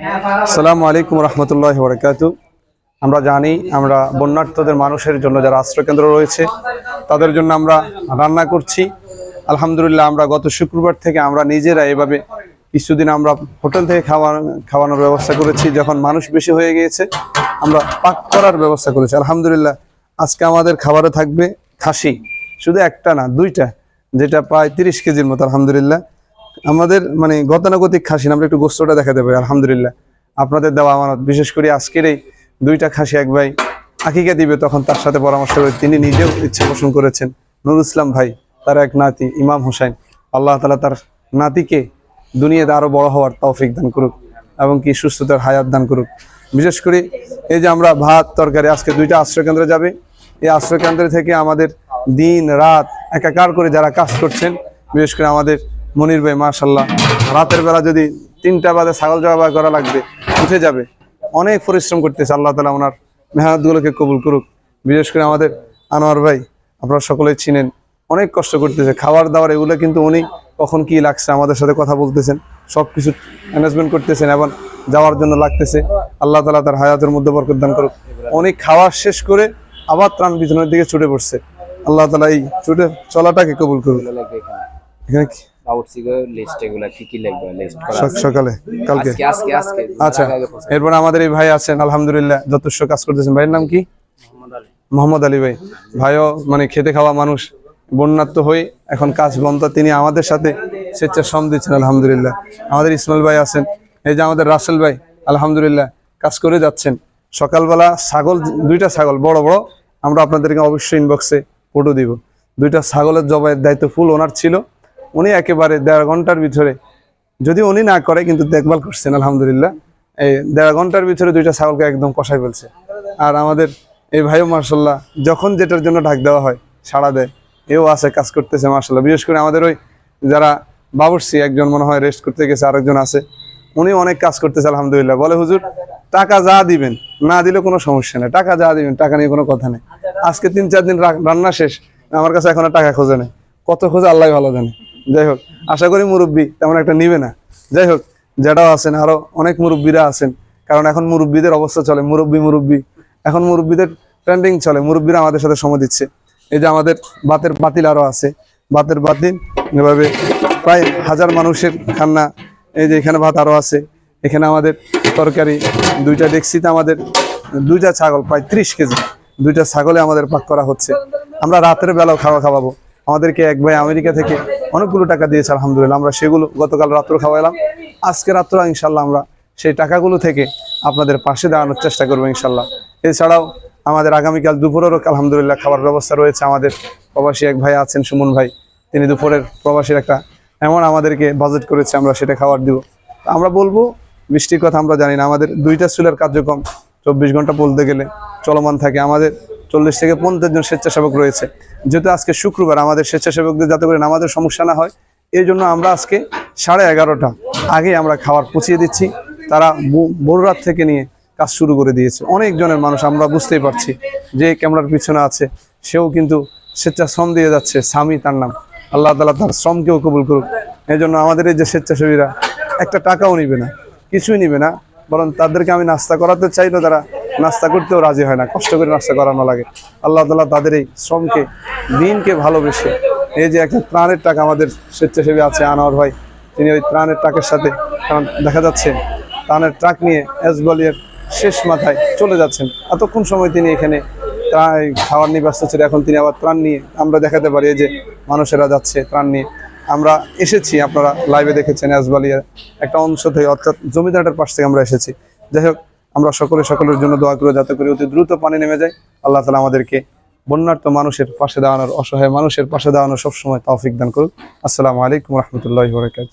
আসসালামু আলাইকুম রহমতুল্লাহ বরকাতু আমরা জানি আমরা বন্যার্থদের মানুষের জন্য যারা আশ্রয়কেন্দ্র রয়েছে, তাদের জন্য আমরা রান্না করছি। আলহামদুলিল্লাহ আমরা গত শুক্রবার থেকে আমরা নিজেরা এভাবে কিছুদিন আমরা হোটেল থেকে খাওয়া খাওয়ানোর ব্যবস্থা করেছি, যখন মানুষ বেশি হয়ে গিয়েছে, আমরা পাক করার ব্যবস্থা করেছি। আলহামদুলিল্লাহ, আজকে আমাদের খাবারে থাকবে খাসি। শুধু একটা না, দুইটা, যেটা প্রায় তিরিশ কেজির মতো, আলহামদুলিল্লাহ। আমাদের মানে গতানুগতিক খাসি আমরা একটু গোস্তটা দেখাতে পারি, আলহামদুলিল্লাহ। আপনাদের দেওয়া আমার বিশেষ করে আজকের এই দুইটা খাসি এক ভাই আকিকা দিবে, তখন তার সাথে পরামর্শ করে তিনি নিজেও ইচ্ছা পোষণ করেছেন। নুর ইসলাম ভাই, তার এক নাতি, ইমাম হোসেন আল্লাহ তালা তার নাতিকে দুনিয়াতে আরও বড় হওয়ার তৌফিক দান করুক এবং কি সুস্থতার হায়াত দান করুক। বিশেষ করে এই যে আমরা ভাত, তরকারি, আজকে দুইটা আশ্রয়কেন্দ্রে যাবে। এই আশ্রয়কেন্দ্র থেকে আমাদের দিন, রাত একাকার করে যারা কাজ করছেন, বিশেষ করে আমাদের মনির ভাই মাশাল্লাহ রাতের বেলা যদি তিনটা বাজে ছাগল জবাই করা লাগবে, উঠে যাবে। অনেক পরিশ্রম করতেছে আল্লাহ তালা ওনার মেহনতগুলোকে কবুল করুক। বিশেষ করে আমাদের আনোয়ার ভাই, আপনারা সকলেই চিনেন, অনেক কষ্ট করতেছে। খাবার দাবার এগুলো কিন্তু উনি কখন কি লাগছে আমাদের সাথে কথা বলতেছেন সব কিছু ম্যানেজমেন্ট করতেছেন এবং যাওয়ার জন্য লাগতেছে। আল্লাহ তালা তার হায়াতের মধ্যে বরকত দান করুক। উনি খাওয়া শেষ করে আবার ত্রাণ বিতরণের দিকে ছুটে পড়ছে। আল্লাহ তালা এই ছুটে চলাটাকে কবুল করুক। এখানে লিস্ট এগুলা কি কি লাগবে? লিস্ট করা সকালে কালকে? আজকে আজকে আজকে। আচ্ছা। এরপর আমাদের এই ভাই আছেন আলহামদুলিল্লাহ যথেষ্ট কাজ করতেছেন। ভাইয়ের নাম কি? মোহাম্মদ আলী। ভাই। ভাইও মানে খেতে খাওয়া মানুষ বন্যাত্ম হয়ে এখন কাজ বন্ধ। তিনি আমাদের সাথে স্বেচ্ছা শ্রম দিচ্ছেন আলহামদুলিল্লাহ। আমাদের ইসমাইল ভাই আছেন এই যে আমাদের রাসেল ভাই আলহামদুলিল্লাহ কাজ করে যাচ্ছেন। সকালবেলা ছাগল দুইটা ছাগল বড় বড় আমরা আপনাদেরকে অবশ্যই ইনবক্সে ফটো দিব। দুইটা ছাগলের জবাইয়ের দায়িত্ব ফুল ওনার ছিল। উনি একেবারে দেড় ঘণ্টার ভিতরে, যদি উনি না করে কিন্তু দেখভাল করছেন, আলহামদুলিল্লাহ। এই দেড় ঘণ্টার ভিতরে দুইটা ছাগলকে একদম কষাই ফেলছে। আর আমাদের এই ভাইও মার্শাল্লাহ যখন যেটার জন্য ঢাক দেওয়া হয়, সাড়া দেয়, এও আছে, কাজ করতেছে মার্শাল্লাহ বিশেষ করে আমাদের ওই যারা বাবুর্সি একজন মনে হয় রেস্ট করতে গেছে, আরেকজন আছে, উনি অনেক কাজ করতেছে, আলহামদুলিল্লাহ। বলে, হুজুর, টাকা যা দিবেন, না দিলে কোনো সমস্যা নেই। টাকা যা দিবেন, টাকা নিয়ে কোনো কথা নেই। আজকে তিন চার দিন রান্না শেষ, আমার কাছে এখনও টাকা খোঁজে নেই। কত খোঁজে আল্লাহ ভালো জানে। যাই হোক, আশা করি মুরব্বী তেমন একটা নিবে না। যাই হোক যেটাও আছেন, আরও অনেক মুরব্বীরা আছেন। কারণ এখন মুরব্বীদের অবস্থা চলে, মুরব্বী মুরব্বী। এখন মুরব্বীদের ট্রেন্ডিং চলে, মুরব্বীরা আমাদের সাথে সময় দিচ্ছে। এই যে আমাদের বাতের বাতিল আরও আছে। বাতের বাতিল, এভাবে প্রায় হাজার মানুষের খান্না। এই যে এখানে ভাত আরও আছে। এখানে আমাদের তরকারি, দুইটা ডেক্সিতে আমাদের, দুইটা ছাগল, প্রায় ত্রিশ কেজি। দুইটা ছাগলে আমাদের পাক করা হচ্ছে। আমরা রাতের বেলাও খাওয়া খাওয়াবো। আমাদেরকে এক ভাই আমেরিকা থেকে অনেকগুলো টাকা দিয়েছে, আলহামদুলিল্লাহ। আমরা সেগুলো গতকাল রাত্র খাওয়াইলাম। আজকে রাত্র ইনশাল্লাহ আমরা সেই টাকাগুলো থেকে আপনাদের পাশে দাঁড়ানোর চেষ্টা করব ইনশাল্লাহ এছাড়াও আমাদের আগামীকাল দুপুরেরও আলহামদুলিল্লাহ খাবার ব্যবস্থা রয়েছে। আমাদের প্রবাসী এক ভাই আছেন, সুমন ভাই। তিনি দুপুরের প্রবাসীর একটা এমন আমাদেরকে বাজেট করেছে, আমরা সেটা খাবার দিব। আমরা বলব বৃষ্টির কথা আমরা জানি না। আমাদের দুইটা চুলের কার্যক্রম চব্বিশ ঘণ্টা বলতে গেলে চলমান থাকে। আমাদের চল্লিশ থেকে পঞ্চাশ জন স্বেচ্ছাসেবক রয়েছে। যেহেতু আজকে শুক্রবার, আমাদের স্বেচ্ছাসেবকদের যাতে করে আমাদের সমস্যা না হয়, এই জন্য আমরা আজকে সাড়ে এগারোটা আগে আমরা খাবার পৌঁছিয়ে দিচ্ছি। তারা ভোর রাত থেকে নিয়ে কাজ শুরু করে দিয়েছে। অনেক জনের মানুষ, আমরা বুঝতেই পারছি যে ক্যামেরার পিছনে আছে। সেও কিন্তু স্বেচ্ছা শ্রম দিয়ে যাচ্ছে, স্বামী তার নাম। আল্লাহ তালা তার শ্রমকেও কবুল করুক। এই জন্য আমাদের এই যে স্বেচ্ছাসেবীরা, একটা টাকাও নিবে না, কিছুই নিবে না। বরং তাদেরকে আমি নাস্তা করাতে চাই না, তারা নাস্তা করতেও রাজি হয় না, কষ্ট করে নাস্তা করানো লাগে। আল্লাহ তালা তাদের এই শ্রমকে, দিনকে ভালোবেসে এই যে একটা ত্রাণের টাকা আমাদের স্বেচ্ছাসেবী আছে আনোয়ার ভাই, তিনি ওই ত্রাণের ট্রাকের সাথে, কারণ দেখা যাচ্ছে ত্রাণের ট্রাক নিয়ে এসবলিয়ার শেষ মাথায় চলে যাচ্ছেন। এতক্ষণ সময় তিনি এখানে ত্রাণ, খাওয়ার নিয়ে ব্যস্ত ছিল এখন তিনি আবার ত্রাণ নিয়ে আমরা দেখাতে পারি যে মানুষেরা যাচ্ছে ত্রাণ নিয়ে। আমরা এসেছি, আপনারা লাইভে দেখেছেন এসবালিয়ার একটা অংশ থেকে, অর্থাৎ জমিদারের পাশ থেকে আমরা এসেছি। যাই হোক আমরা সকলে সকলের জন্য দোয়া করে, যাতে করে অতি দ্রুত পানি নেমে যায়। আল্লাহ তালা আমাদেরকে বন্যার্থ মানুষের পাশে দাঁড়ানোর, অসহায় মানুষের পাশে দাঁড়ানোর সবসময় তৌফিক দান করুক। আসসালামু আলাইকুম রহমতুল্লাহ বরকাত